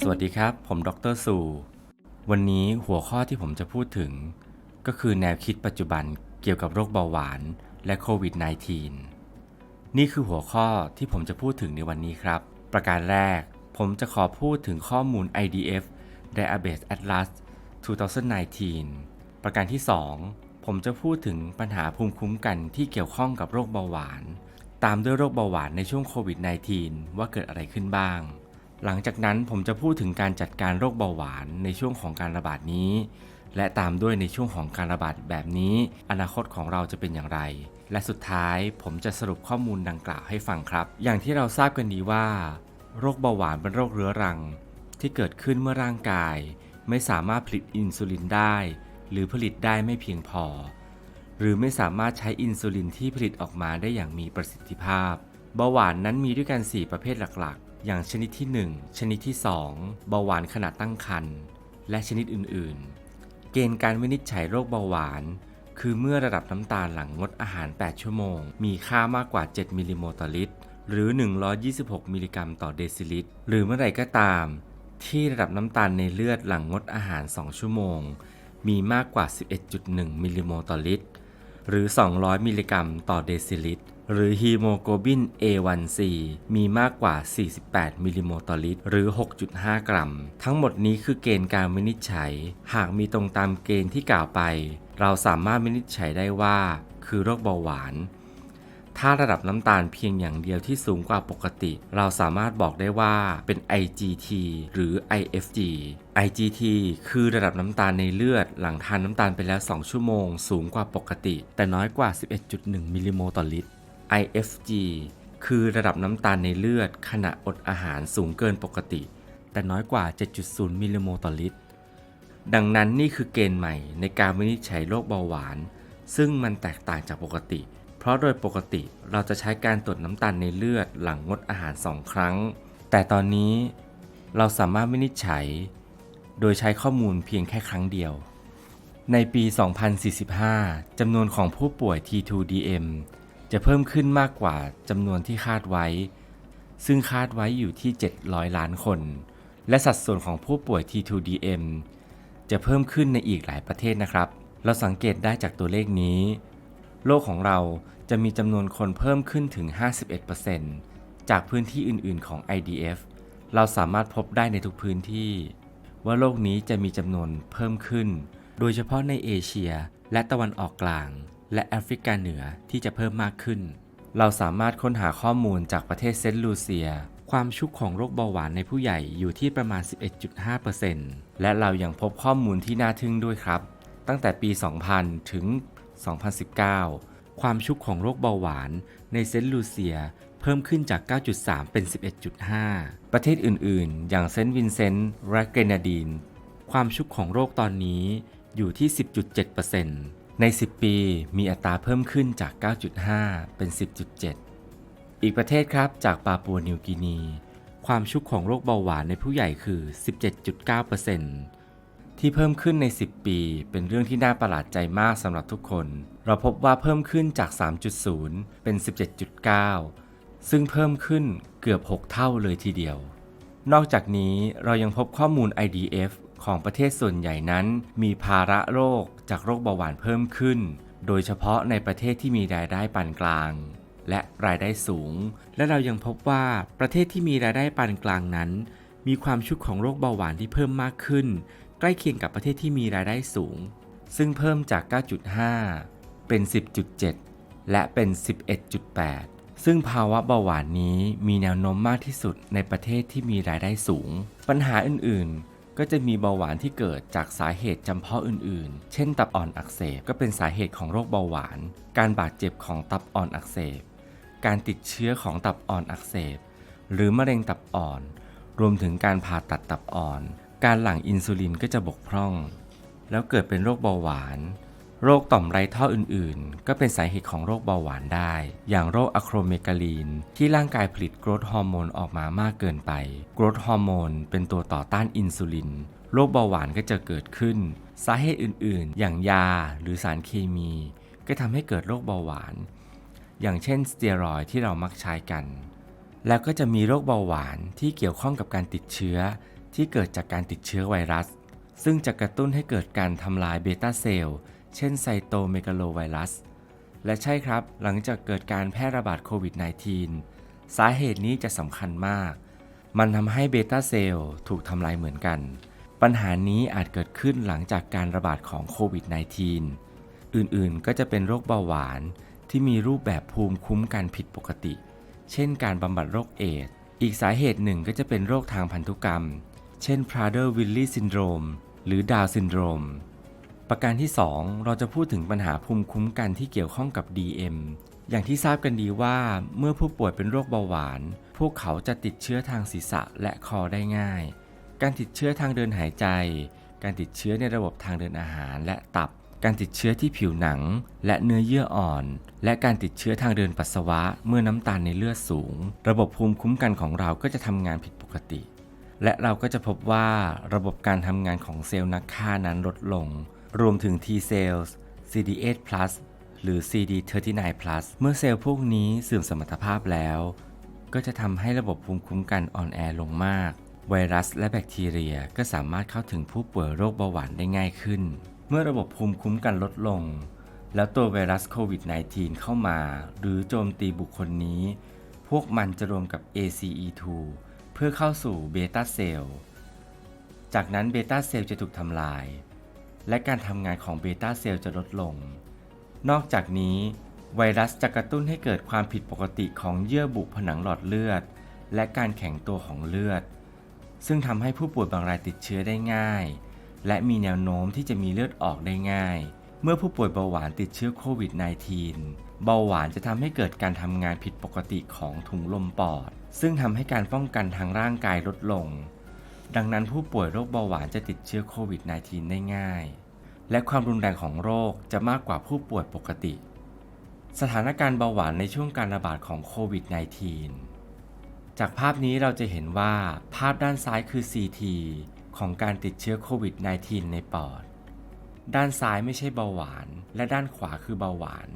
สวัสดีครับ ผมดรสูวันนี้หัวข้อที่ผมจะพูดถึง ก็คือแนวคิดปัจจุบันเกี่ยวกับโรคเบาหวานและโควิด -19 นี่คือหัวข้อที่ผมจะพูดถึงในวันนี้ครับ ประการแรก ผมจะขอพูดถึงข้อมูล IDF Diabetes Atlas 2019 ประการที่ 2 ผมจะพูดถึงปัญหาภูมิคุ้มกันที่เกี่ยวข้องกับโรคเบาหวาน ตามด้วยโรคเบาหวานในช่วงโควิด -19 ว่าเกิดอะไรขึ้นบ้าง หลังจากนั้นผมจะพูดถึงการจัดการโรคเบาหวานในช่วงของการระบาดนี้ และตามด้วยในช่วงของการระบาดแบบนี้ อนาคตของเราจะเป็นอย่างไร และสุดท้ายผมจะสรุปข้อมูลดังกล่าวให้ฟังครับ อย่างที่เราทราบกันดีว่า โรคเบาหวานเป็นโรคเรื้อรัง ที่เกิดขึ้นเมื่อร่างกาย ไม่สามารถผลิตอินซูลินได้ หรือผลิตได้ไม่เพียงพอ หรือไม่สามารถใช้อินซูลินที่ผลิตออกมาได้อย่างมีประสิทธิภาพ เบาหวานนั้นมีด้วยกัน 4 ประเภทหลักๆ อย่างชนิดที่ 1 ชนิดที่ 2 เบาหวานขณะตั้งครรภ์และชนิดอื่นๆ เกณฑ์การวินิจฉัยโรคเบาหวาน คือเมื่อระดับน้ำตาลหลังงดอาหาร 8 ชั่วโมง มีค่ามากกว่า 7 มิลลิโมลต่อลิตร หรือ 126 มิลลิกรัมต่อเดซิลิตร หรือเมื่อไหร่ก็ตาม ที่ระดับน้ำตาลในเลือดหลังงดอาหาร 2 ชั่วโมง มีมากกว่า 11.1 มิลลิโมลต่อลิตร หรือ 200 มิลลิกรัมต่อเดซิลิตร หรือฮีโมโกลบิน A1C มีมากกว่า 48 มิลลิโมลต่อลิตร หรือ 6.5 กรัม ทั้งหมดนี้คือเกณฑ์การวินิจฉัย หากมีตรงตามเกณฑ์ที่กล่าวไป เราสามารถวินิจฉัยได้ว่า คือโรคเบาหวาน ถ้าระดับน้ำตาลเพียงอย่างเดียวที่สูงกว่าปกติ เราสามารถบอกได้ว่าเป็น IGT หรือ IFG IGT คือระดับน้ำตาลในเลือดหลังทานน้ำตาลไปแล้ว 2 ชั่วโมง สูงกว่าปกติ แต่น้อยกว่า 11.1 มิลลิโมลต่อลิตร IFG คือระดับน้ำตาลในเลือดขณะอดอาหารสูงเกินปกติ แต่น้อยกว่า 7.0 มิลลิโมลต่อลิตร ดังนั้นนี่คือเกณฑ์ใหม่ในการวินิจฉัยโรคเบาหวาน ซึ่งมันแตกต่างจากปกติ เพราะโดยปกติเราจะใช้การตรวจน้ำตาลในเลือดหลังงดอาหาร 2 ครั้ง แต่ตอนนี้เราสามารถวินิจฉัย โดยใช้ข้อมูลเพียงแค่ครั้งเดียว ในปี 2045 จำนวนของผู้ป่วย T2DM จะเพิ่มขึ้นมากกว่าจำนวนที่คาดไว้ ซึ่งคาดไว้อยู่ที่ 700 ล้านคน และสัดส่วนของผู้ป่วย T2DM จะเพิ่มขึ้นในอีกหลายประเทศนะครับ เราสังเกตได้จากตัวเลขนี้ โลกของเราจะมีจำนวนคนเพิ่มขึ้นถึง 51%จากพื้นที่อื่น ๆ ของ IDF เราสามารถพบได้ในทุกพื้นที่ ว่าโลกนี้จะมีจำนวนเพิ่มขึ้น โดยเฉพาะในเอเชียและตะวันออกกลาง และแอฟริกาเหนือที่จะเพิ่มมากขึ้น เราสามารถค้นหาข้อมูลจากประเทศเซนต์ลูเซีย ความชุกของโรคเบาหวานในผู้ใหญ่อยู่ที่ประมาณ 11.5%และเรายังพบข้อมูลที่น่าทึ่งด้วยครับ ตั้งแต่ปี 2000 ถึง 2019 ความชุกของโรคเบาหวานในเซนต์ลูเซียเพิ่มขึ้นจาก 9.3 เป็น 11.5 ประเทศอื่น ๆ อย่างเซนต์วินเซนต์และเกรนาดีน ความชุกของโรคตอนนี้อยู่ที่ 10.7% ใน 10 ปีมีอัตราเพิ่มขึ้นจาก 9.5 เป็น 10.7 อีกประเทศครับจากปาปัวนิวกินี ความชุกของโรคเบาหวานในผู้ใหญ่คือ 17.9%ที่เพิ่มขึ้นใน 10 ปีเป็นเรื่องที่น่าประหลาดใจมากสำหรับทุกคน เราพบว่าเพิ่มขึ้นจาก 3.0 เป็น 17.9 ซึ่งเพิ่มขึ้นเกือบ 6 เท่าเลยทีเดียว นอกจากนี้เรายังพบข้อมูล IDF ของประเทศส่วนใหญ่นั้นมีภาระโรค จากโรคเบาหวานเพิ่มขึ้น โดยเฉพาะในประเทศที่มีรายได้ปานกลาง และรายได้สูง และเรายังพบว่าประเทศที่มีรายได้ปานกลางนั้น มีความชุกของโรคเบาหวานที่เพิ่มมากขึ้น ใกล้เคียงกับประเทศที่มีรายได้สูง ซึ่งเพิ่มจาก 9.5 เป็น 10.7 และเป็น 11.8 ซึ่งภาวะเบาหวานนี้มีแนวโน้มมากที่สุดในประเทศที่มีรายได้สูง ปัญหาอื่นๆ ก็จะมีเบาหวานที่เกิดจากสาเหตุจำเพาะอื่นๆ เช่น ตับอ่อนอักเสบก็เป็นสาเหตุของโรคเบาหวาน การบาดเจ็บของตับอ่อนอักเสบ การติดเชื้อของตับอ่อนอักเสบ หรือมะเร็งตับอ่อน รวมถึงการผ่าตัดตับอ่อน การหลั่งอินซูลินก็จะบกพร่อง แล้วเกิดเป็นโรคเบาหวาน โรคต่อมไรท่ออื่นๆ ก็เป็นสาเหตุของโรคเบาหวานได้ อย่างโรคอะโครเมกาลีน ที่ร่างกายผลิตกรทฮอร์โมนออกมามากเกินไปกรทฮอร์โมนเป็นตัวต่อต้านอินซูลิน โรคเบาหวานก็จะเกิดขึ้น สาเหตุอื่นๆ อย่างยาหรือสารเคมี ก็ทำให้เกิดโรคเบาหวาน อย่างเช่นสเตียรอยที่เรามักใช้กัน แล้วก็จะมีโรคเบาหวานที่เกี่ยวข้องกับการติดเชื้อ ที่เกิดจากการติดเชื้อไวรัส ซึ่งจะกระตุ้นให้เกิดการทำลายเบต้าเซลล์ เช่นไซโตเมกาโลไวรัส และใช่ครับหลังจากเกิดการแพร่ระบาดโควิด -19 สาเหตุนี้จะสำคัญมาก มันทำให้เบต้าเซลล์ถูกทำลายเหมือนกัน ปัญหานี้อาจเกิดขึ้นหลังจากการระบาดของโควิด -19 อื่นๆ ก็จะเป็นโรคเบาหวานที่มีรูปแบบภูมิคุ้มกันผิดปกติ เช่นการบำบัดโรคเอดส์อีกสาเหตุหนึ่งก็จะเป็นโรคทางพันธุกรรม เช่น Prader-Willi syndrome หรือ Down syndrome ประการที่ 2 เราจะพูดถึงปัญหาภูมิคุ้มกันที่เกี่ยวข้องกับ DM อย่างที่ทราบกันดีว่าเมื่อผู้ป่วยเป็นโรคเบาหวาน พวกเขาจะติดเชื้อทางศีรษะและคอได้ง่าย การติดเชื้อทางเดินหายใจ การติดเชื้อในระบบทางเดินอาหารและตับ การติดเชื้อที่ผิวหนัง และเนื้อเยื่ออ่อน และการติดเชื้อทางเดินปัสสาวะ เมื่อน้ำตาลในเลือดสูง ระบบภูมิคุ้มกันของเราก็จะทำงานผิดปกติ และเราก็จะพบว่าระบบการทำงานของเซลล์นักฆ่านั้นลดลง รวมถึง T cells CD8+ หรือ CD39+ เมื่อเซลล์พวกนี้เสื่อมสมรรถภาพแล้ว ก็จะทำให้ระบบภูมิคุ้มกันอ่อนแอลงมาก ไวรัสและแบคทีเรียก็สามารถเข้าถึงผู้ป่วยโรคเบาหวานได้ง่ายขึ้น เมื่อระบบภูมิคุ้มกันลดลง แล้วตัวไวรัสโควิด -19 เข้ามา หรือโจมตีบุคคลนี้ พวกมันจะรวมกับ ACE2 เพื่อเข้าสู่เบต้าเซลล์ จากนั้นเบต้าเซลล์จะถูกทำลาย และการทำงานของเบต้าเซลล์จะลดลง นอกจากนี้ ไวรัสจะกระตุ้นให้เกิดความผิดปกติของเยื่อบุผนังหลอดเลือด และการแข็งตัวของเลือด ซึ่งทำให้ผู้ป่วยบางรายติดเชื้อได้ง่าย และมีแนวโน้มที่จะมีเลือดออกได้ง่าย เมื่อผู้ป่วยเบาหวานติดเชื้อโควิด -19 เบาหวานจะทำให้เกิดการทำงานผิดปกติของถุงลมปอด ซึ่งทำให้การป้องกันทางร่างกายลดลง ดังนั้นผู้ป่วยโรคเบาหวานจะติดเชื้อโควิด -19 ได้ง่าย และความรุนแรงของโรคจะมากกว่าผู้ป่วยปกติ สถานการณ์เบาหวานในช่วงการระบาดของโควิด -19 จากภาพนี้เราจะเห็นว่าภาพด้านซ้ายคือ CT ของการติดเชื้อโควิด -19 ในปอด ด้านซ้ายไม่ใช่เบาหวาน และด้านขวาคือเบาหวาน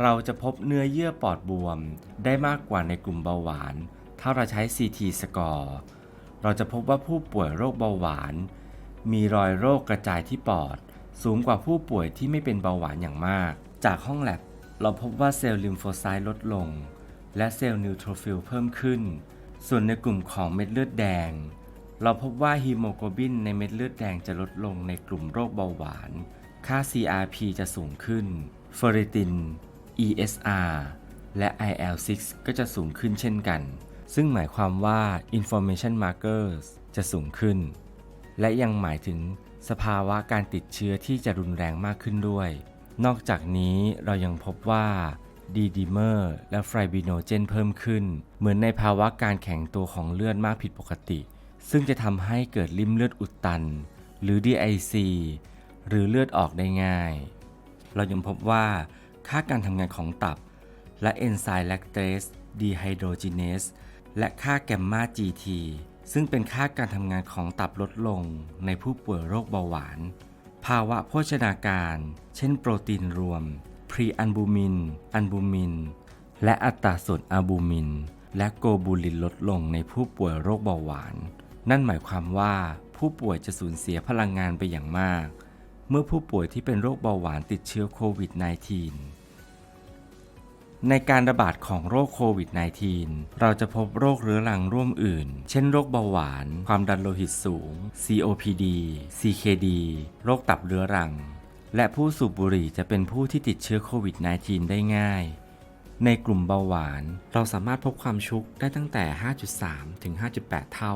เราจะพบเนื้อเยื่อปอดบวม ได้มากกว่าในกลุ่มเบาหวาน ถ้าเราใช้ CT สกอร์ เราจะพบว่าผู้ป่วยโรคเบาหวาน มีรอยโรคกระจายที่ปอด สูงกว่าผู้ป่วยที่ไม่เป็นเบาหวานอย่างมาก จากห้องแลบเราพบว่าเซลล์ลิมโฟไซต์ลดลง และเซลล์นิวโทรฟิลเพิ่มขึ้น ส่วนในกลุ่มของเม็ดเลือดแดง เราพบว่าฮีโมโกลบินในเม็ดเลือดแดงจะลดลงในกลุ่มโรคเบาหวาน ค่า CRP จะสูงขึ้นเฟอริติน ESR และ IL6 ก็จะสูงขึ้นเช่นกัน ซึ่งหมายความว่า information markers จะสูงขึ้น และยังหมายถึงสภาวะการติดเชื้อที่จะรุนแรงมากขึ้นด้วย นอกจากนี้เรายังพบว่าดีดิเมอร์และไฟบิโนเจนเพิ่มขึ้น เหมือนในภาวะการแข็งตัวของเลือดมากผิดปกติ ซึ่งจะทำให้เกิดริ่มเลือดอุดตัน หรือ DIC หรือเลือดออกได้ง่าย เรายังพบว่า ค่าการทำงานของตับ และเอนไซม์แลคเตสดีไฮโดรจิเนส และค่าแกมมา GT ซึ่งเป็นค่าการทำงานของตับลดลงในผู้ป่วยโรคเบาหวาน ภาวะโภชนาการ เช่นโปรตีนรวม พรีอันบูมิน อันบูมิน และอัตราส่วนอะบูมิน และโกบูลินลดลงในผู้ป่วยโรคเบาหวาน นั่นหมายความว่าผู้ป่วยจะสูญเสียพลังงานไปอย่างมาก เมื่อผู้ป่วยที่เป็นโรคเบาหวานติดเชื้อโควิด -19 ในการระบาดของโรคโควิด -19 เราจะพบโรคเรื้อรังร่วมอื่น เช่นโรคเบาหวาน ความดันโลหิตสูง COPD CKD โรคตับเรื้อรัง และผู้สูบบุหรี่จะเป็นผู้ที่ติดเชื้อโควิด -19 ได้ง่าย ในกลุ่มเบาหวาน เราสามารถพบความชุกได้ตั้งแต่ 5.3 ถึง 5.8 เท่า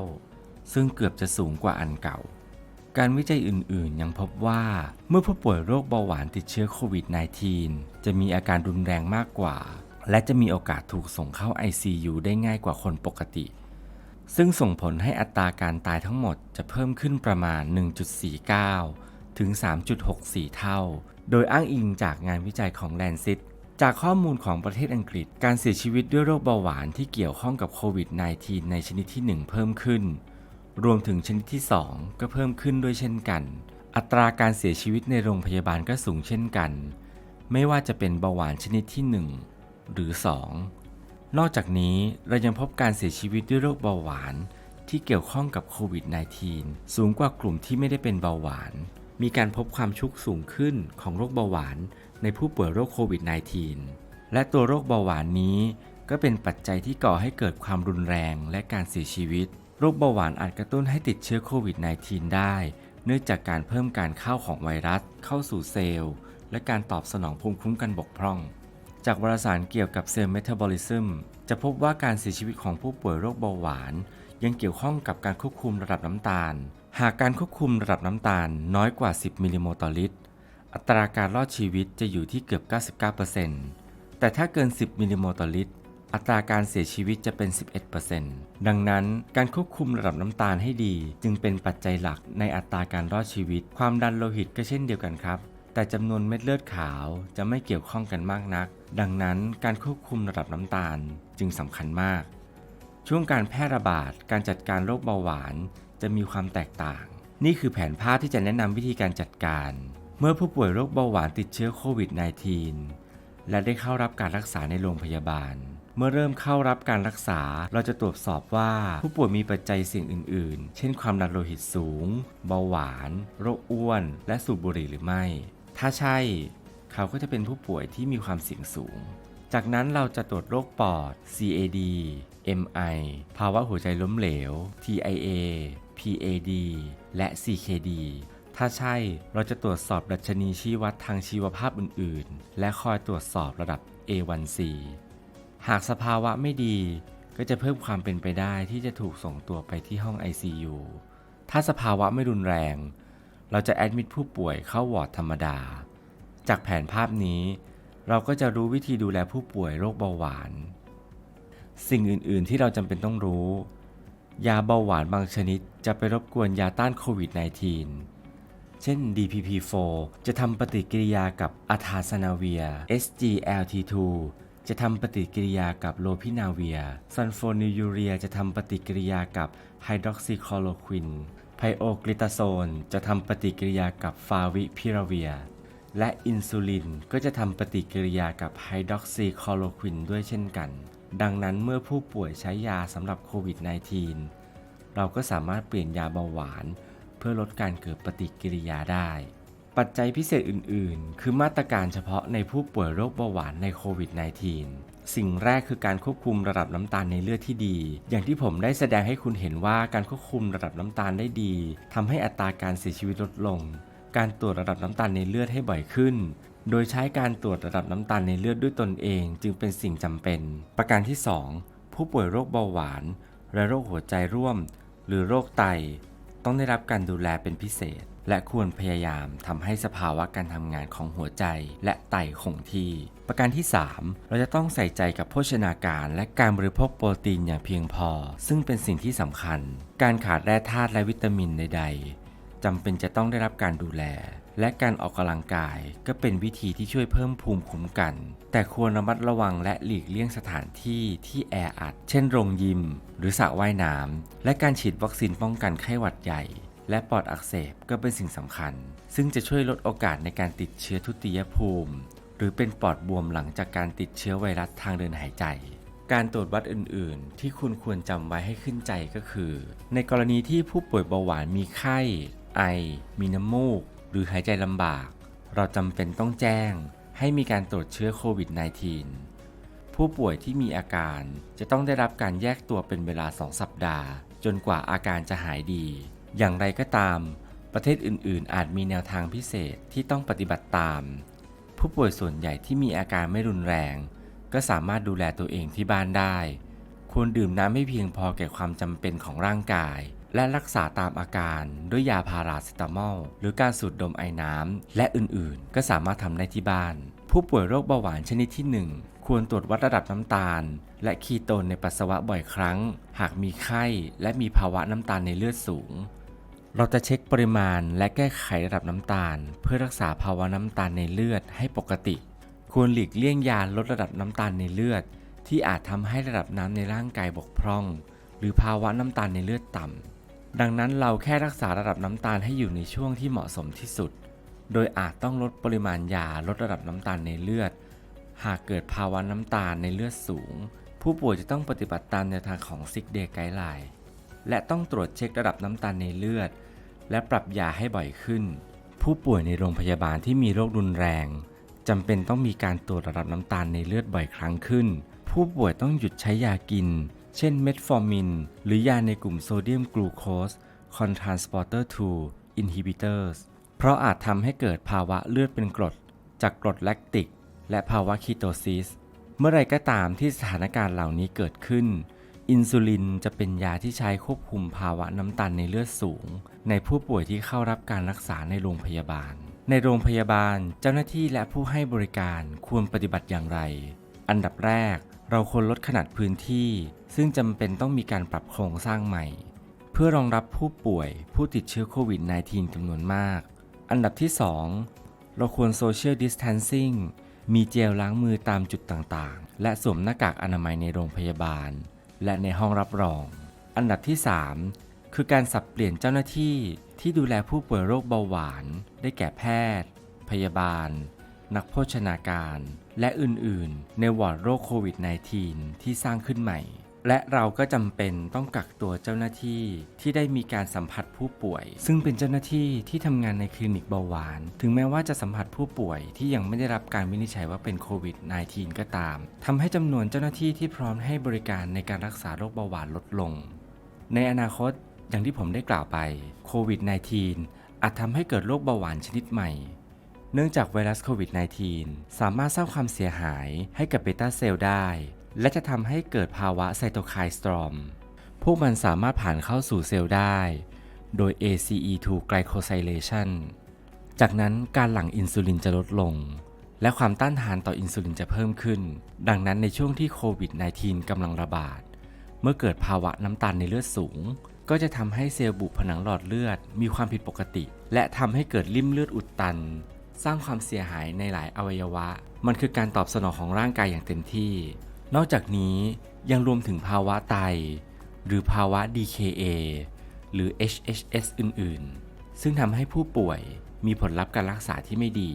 ซึ่งเกือบจะสูงกว่าอันเก่า การวิจัยอื่นๆ ยังพบว่าเมื่อผู้ป่วยโรคเบาหวานติดเชื้อโควิด -19 จะมีอาการรุนแรงมากกว่า และจะมีโอกาสถูกส่งเข้า ICU ได้ง่ายกว่าคนปกติ ซึ่งส่งผลให้อัตราการตายทั้งหมดจะเพิ่มขึ้นประมาณ 1.49 ถึง 3.64 เท่า โดยอ้างอิงจากงานวิจัยของแลนซิตจากข้อมูลของประเทศอังกฤษ การเสียชีวิตด้วยโรคเบาหวานที่เกี่ยวข้องกับโควิด -19 ในชนิดที่ 1 เพิ่มขึ้น รวมถึงชนิดที่ 2 ก็เพิ่มขึ้นด้วยเช่นกัน อัตราการเสียชีวิตในโรงพยาบาลก็สูงเช่นกัน ไม่ว่าจะเป็นเบาหวานชนิดที่ 1 หรือ 2 นอกจากนี้เรายังพบการเสียชีวิตด้วยโรคเบาหวานที่เกี่ยวข้องกับโควิด -19 สูงกว่ากลุ่มที่ไม่ได้เป็นเบาหวาน มีการพบความชุกสูงขึ้นของโรคเบาหวานในผู้ป่วยโรคโควิด -19 และตัวโรคเบาหวานนี้ก็เป็นปัจจัยที่ก่อให้เกิดความรุนแรงและการเสียชีวิต โรคเบาหวานอาจกระตุ้นให้ติดเชื้อโควิด -19 ได้ เนื่องจากการเพิ่มการเข้าของไวรัสเข้าสู่เซลล์ และการตอบสนองภูมิคุ้มกันบกพร่อง จากวารสารเกี่ยวกับเซลล์เมตาบอลิซึมจะพบว่าการเสียชีวิตของผู้ป่วยโรคเบาหวาน ยังเกี่ยวข้องกับการควบคุมระดับน้ำตาล หากการควบคุมระดับน้ำตาลน้อยกว่า 10 มิลลิโมลต่อลิตร อัตราการรอดชีวิตจะอยู่ที่เกือบ 99%แต่ถ้าเกิน 10 มิลลิโมลต่อลิตร อัตราการเสียชีวิตจะเป็น 11%ดังนั้นการควบคุมระดับน้ำตาลให้ดี จึงเป็นปัจจัยหลักในอัตราการรอดชีวิต ความดันโลหิตก็เช่นเดียวกันครับ แต่จำนวนเม็ดเลือดขาวจะไม่เกี่ยวข้องกันมากนัก ดังนั้นการควบคุมระดับน้ำตาลจึงสำคัญมาก ช่วงการแพร่ระบาดการจัดการโรคเบาหวานจะมีความแตกต่าง นี่คือแผนภาพที่จะแนะนำวิธีการจัดการ เมื่อผู้ป่วยโรคเบาหวานติดเชื้อโควิด -19 และได้เข้ารับการรักษาในโรงพยาบาล เมื่อเริ่มเข้ารับการรักษา เราจะตรวจสอบว่า ผู้ป่วยมีปัจจัยเสี่ยงอื่น ๆ เช่นความดันโลหิตสูง เบาหวาน โรคอ้วน และสูบบุหรี่หรือไม่ ถ้าใช่ เขาก็จะเป็นผู้ป่วยที่มีความเสี่ยงสูง จากนั้นเราจะตรวจโรคปอด CAD MI ภาวะหัวใจล้มเหลว TIA PAD และ CKD ถ้าใช่เราจะตรวจสอบดัชนีชี้วัดทางชีวภาพอื่น ๆ และคอยตรวจสอบระดับ A1C หากสภาวะไม่ดีก็จะเพิ่มความเป็นไปได้ที่จะถูกส่งตัวไปที่ห้อง ICU ถ้าสภาวะไม่รุนแรง เราจะแอดมิดผู้ป่วยเข้าวอร์ดธรรมดา จากแผนภาพนี้ เราก็จะรู้วิธีดูแลผู้ป่วยโรคเบาหวาน สิ่งอื่น ๆ ที่เราจำเป็นต้องรู้ ยาเบาหวานบางชนิดจะไปรบกวนยาต้านโควิด -19 เช่น DPP-4 จะทำปฏิกิริยากับอะทาซานาเวีย SGLT2 จะทำปฏิกิริยากับโลพินาเวีย ซันโฟนิวเรียจะทำปฏิกิริยากับไฮดรอกซิคลอโรควิน ไพโอกลิตาโซนจะทำปฏิกิริยากับฟาวิพิราเวีย และอินซูลินก็จะทำปฏิกิริยากับไฮดรอกซีคลอโรควินด้วยเช่นกัน ดังนั้นเมื่อผู้ป่วยใช้ยาสำหรับโควิด -19 เราก็สามารถเปลี่ยนยาเบาหวาน เพื่อลดการเกิดปฏิกิริยาได้ ปัจจัยพิเศษอื่น ๆ คือมาตรการเฉพาะในผู้ป่วยโรคเบาหวานในโควิด -19 สิ่งแรกคือการควบคุมระดับน้ำตาลในเลือดที่ดี อย่างที่ผมได้แสดงให้คุณเห็นว่าการควบคุมระดับน้ำตาลได้ดีทำให้อัตราการเสียชีวิตลดลง การตรวจระดับน้ำตาลในเลือดให้บ่อยขึ้น โดยใช้การตรวจระดับน้ำตาลในเลือดด้วยตนเองจึงเป็นสิ่งจำเป็น ประการที่ 2 ผู้ป่วยโรคเบาหวาน และโรคหัวใจร่วม หรือโรคไต ต้องได้รับการดูแลเป็นพิเศษ และควรพยายามทำให้สภาวะการทำงานของหัวใจและไตคงที่ ประการที่ 3 เราจะต้องใส่ใจกับโภชนาการและการบริโภคโปรตีนอย่างเพียงพอ ซึ่งเป็นสิ่งที่สำคัญ การขาดแร่ธาตุและวิตามินใด ๆจำเป็นจะต้องได้รับการดูแล และการออกกำลังกายก็เป็นวิธีที่ช่วยเพิ่มภูมิคุ้มกัน แต่ควรระมัดระวังและหลีกเลี่ยงสถานที่ที่แออัด เช่นโรงยิม หรือสระว่ายน้ำและการฉีดวัคซีนป้องกันไข้หวัดใหญ่ และปอดอักเสบก็เป็นสิ่งสำคัญ ซึ่งจะช่วยลดโอกาสในการติดเชื้อทุติยภูมิ หรือเป็นปอดบวมหลังจากการติดเชื้อไวรัสทางเดินหายใจ การตรวจวัดอื่น ๆ ที่คุณควรจำไว้ให้ขึ้นใจก็คือ ในกรณีที่ผู้ป่วยเบาหวานมีไข้ ไอ มีน้ำมูก หรือหายใจลำบาก เราจำเป็นต้องแจ้ง ให้มีการตรวจเชื้อโควิด -19 ผู้ป่วยที่มีอาการจะต้องได้รับการแยกตัวเป็นเวลา 2 สัปดาห์ จนกว่าอาการจะหายดี อย่างไรก็ตาม ประเทศอื่นๆ อาจมีแนวทางพิเศษที่ต้องปฏิบัติตาม ผู้ป่วยส่วนใหญ่ที่มีอาการไม่รุนแรง ก็สามารถดูแลตัวเองที่บ้านได้ ควรดื่มน้ำให้เพียงพอแก่ความจำเป็นของร่างกาย และรักษาตามอาการด้วยยาพาราเซตามอลหรือการสูดดมไอน้ำและอื่นๆ ก็สามารถทำได้ที่บ้าน ผู้ป่วยโรคเบาหวานชนิดที่ 1ควรตรวจวัดระดับน้ำตาล และคีโตนในปัสสาวะบ่อยครั้ง หากมีไข้และมีภาวะน้ำตาลในเลือดสูง เราจะเช็คปริมาณและแก้ไขระดับน้ำตาล เพื่อรักษาภาวะน้ำตาลในเลือดให้ปกติ ควรหลีกเลี่ยงยาลดระดับน้ำตาลในเลือด ที่อาจทำให้ระดับน้ำในร่างกายบกพร่อง หรือภาวะน้ำตาลในเลือดต่ำ ดังนั้นเราแค่รักษาระดับน้ำตาลให้อยู่ในช่วงที่เหมาะสมที่สุด โดยอาจต้องลดปริมาณยาลดระดับน้ำตาลในเลือด หากเกิดภาวะน้ำตาลในเลือดสูง ผู้ป่วยจะต้องปฏิบัติตามแนวทางของ Sick Day Guideline และต้องตรวจเช็คระดับน้ำตาลในเลือด และปรับยาให้บ่อยขึ้น ผู้ป่วยในโรงพยาบาลที่มีโรครุนแรงจำเป็นต้องมีการตรวจระดับน้ำตาลในเลือดบ่อยครั้งขึ้น ผู้ป่วยต้องหยุดใช้ยากิน เช่นเมทฟอร์มิน หรือยาในกลุ่มโซเดียมกลูโคส Contransporter 2 Inhibitors เพราะอาจทำให้เกิดภาวะเลือดเป็นกรด จากกรดแลคติก และภาวะคีโตซิส เมื่อไรก็ตามที่สถานการณ์เหล่านี้เกิดขึ้น อินซูลินจะเป็นยาที่ใช้ควบคุมภาวะน้ำตาลในเลือดสูง ในผู้ป่วยที่เข้ารับการรักษาในโรงพยาบาล ในโรงพยาบาล เจ้าหน้าที่และผู้ให้บริการควรปฏิบัติอย่างไร อันดับแรก เราควรลดขนาดพื้นที่ ซึ่งจำเป็นต้องมีการปรับโครงสร้างใหม่ เพื่อรองรับผู้ป่วยผู้ติดเชื้อโควิด -19 จำนวนมาก อันดับที่ 2 เราควร Social Distancing มีเจลล้างมือตามจุดต่างๆ และสวมหน้ากากอนามัยในโรงพยาบาล และในห้องรับรอง อันดับที่ 3 คือการสับเปลี่ยนเจ้าหน้าที่ที่ดูแลผู้ป่วยโรคเบาหวาน ได้แก่แพทย์ พยาบาล นักโภชนาการ และอื่นๆ ในวอร์ดโรคโควิด -19 ที่สร้างขึ้นใหม่ และเราก็จำเป็นต้องกักตัวเจ้าหน้าที่ที่ได้มีการสัมผัสผู้ป่วย ซึ่งเป็นเจ้าหน้าที่ที่ทำงานในคลินิกเบาหวาน ถึงแม้ว่าจะสัมผัสผู้ป่วยที่ยังไม่ได้รับการวินิจฉัยว่าเป็นโควิด -19 ก็ตามทำให้จำนวนเจ้าหน้าที่ที่พร้อมให้บริการในการรักษาโรคเบาหวานลดลง ในอนาคตอย่างที่ผมได้กล่าวไปโควิด -19 อาจทำให้เกิดโรคเบาหวานชนิดใหม่ เนื่องจากไวรัสโควิด -19 สามารถสร้างความเสียหายให้กับเบต้าเซลล์ได้ และจะทำให้เกิดภาวะไซโตไคน์สตรอม พวกมันสามารถผ่านเข้าสู่เซลล์ได้ โดย ACE2 glycosylation จากนั้นการหลั่งอินซูลินจะลดลง และความต้านทานต่ออินซูลินจะเพิ่มขึ้น ดังนั้นในช่วงที่โควิด -19 กำลังระบาด เมื่อเกิดภาวะน้ำตาลในเลือดสูง ก็จะทำให้เซลล์บุผนังหลอดเลือด มีความผิดปกติ และทำให้เกิดริ่มเลือดอุดตัน สร้างความเสียหายในหลายอวัยวะ มันคือการตอบสนองของร่างกายอย่างเต็มที่ นอกจากนี้ยังรวมถึงภาวะไต หรือภาวะ DKA หรือ HHS อื่นๆ ซึ่งทำให้ผู้ป่วยมีผลลัพธ์การรักษาที่ไม่ดี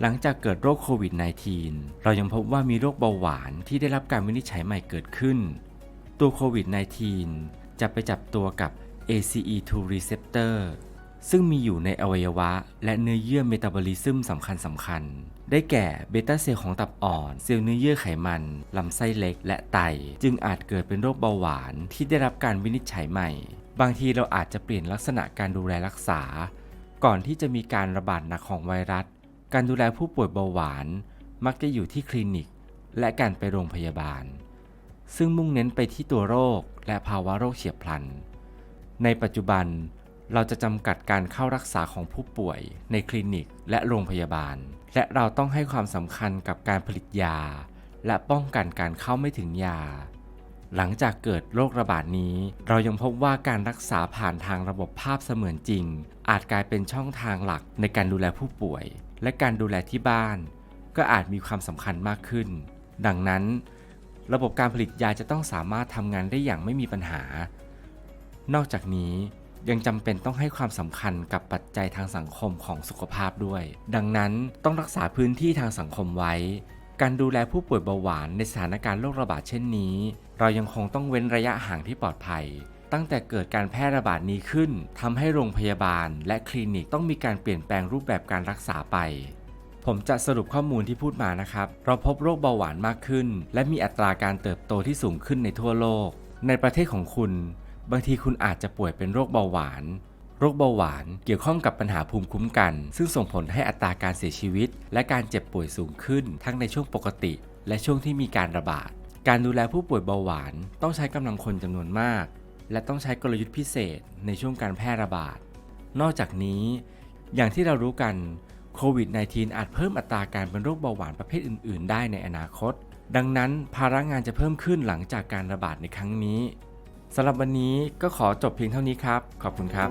หลังจากเกิดโรคโควิด -19 เรายังพบว่ามีโรคเบาหวานที่ได้รับการวินิจฉัยใหม่เกิดขึ้น ตัวโควิด -19 จะไปจับตัวกับ ACE2 receptor ซึ่งมีอยู่ในอวัยวะและเนื้อเยื่อเมตาบอลิซึมสำคัญสำคัญ ได้แก่เบต้าเซลล์ของตับอ่อน เซลล์เนื้อเยื่อไขมัน ลำไส้เล็ก และไต จึงอาจเกิดเป็นโรคเบาหวานที่ได้รับการวินิจฉัยใหม่ บางทีเราอาจจะเปลี่ยนลักษณะการดูแลรักษา ก่อนที่จะมีการระบาดหนักของไวรัส การดูแลผู้ป่วยเบาหวาน มักจะอยู่ที่คลินิก และการไปโรงพยาบาล ซึ่งมุ่งเน้นไปที่ตัวโรคและภาวะโรคเฉียบพลัน ในปัจจุบันเราจะจำกัดการเข้ารักษาของผู้ป่วยในคลินิก และโรงพยาบาล และเราต้องให้ความสำคัญกับการผลิตยา และป้องกันการเข้าไม่ถึงยา หลังจากเกิดโรคระบาดนี้ เรายังพบว่าการรักษาผ่านทางระบบภาพเสมือนจริง อาจกลายเป็นช่องทางหลักในการดูแลผู้ป่วย และการดูแลที่บ้าน ก็อาจมีความสำคัญมากขึ้น ดังนั้น ระบบการผลิตยาจะต้องสามารถทำงานได้อย่างไม่มีปัญหา นอกจากนี้ ยังจำเป็นต้องให้ความสำคัญกับปัจจัยทางสังคมของสุขภาพด้วย ดังนั้นต้องรักษาพื้นที่ทางสังคมไว้ การดูแลผู้ป่วยเบาหวานในสถานการณ์โรคระบาดเช่นนี้ เรายังคงต้องเว้นระยะห่างที่ปลอดภัย ตั้งแต่เกิดการแพร่ระบาดนี้ขึ้นทำให้โรงพยาบาล และคลินิกต้องมีการเปลี่ยนแปลงรูปแบบการรักษาไปผมจะสรุปข้อมูลที่พูดมานะครับ เราพบโรคเบาหวานมากขึ้น และมีอัตราการเติบโตที่สูงขึ้นในทั่วโลก ในประเทศของคุณ บางทีคุณอาจจะป่วยเป็นโรคเบาหวาน โรคเบาหวานเกี่ยวข้องกับปัญหาภูมิคุ้มกัน ซึ่งส่งผลให้อัตราการเสียชีวิต และการเจ็บป่วยสูงขึ้น ทั้งในช่วงปกติ และช่วงที่มีการระบาด การดูแลผู้ป่วยเบาหวาน ต้องใช้กำลังคนจำนวนมาก และต้องใช้กลยุทธ์พิเศษในช่วงการแพร่ระบาด นอกจากนี้ อย่างที่เรารู้กันโควิด -19 อาจเพิ่มอัตราการเป็นโรคเบาหวานประเภทอื่น ๆ ได้ในอนาคต ดังนั้นภาระงานจะเพิ่มขึ้นหลังจากการระบาดในครั้งนี้ สำหรับวันนี้ก็ขอจบเพียงเท่านี้ครับ ขอบคุณครับ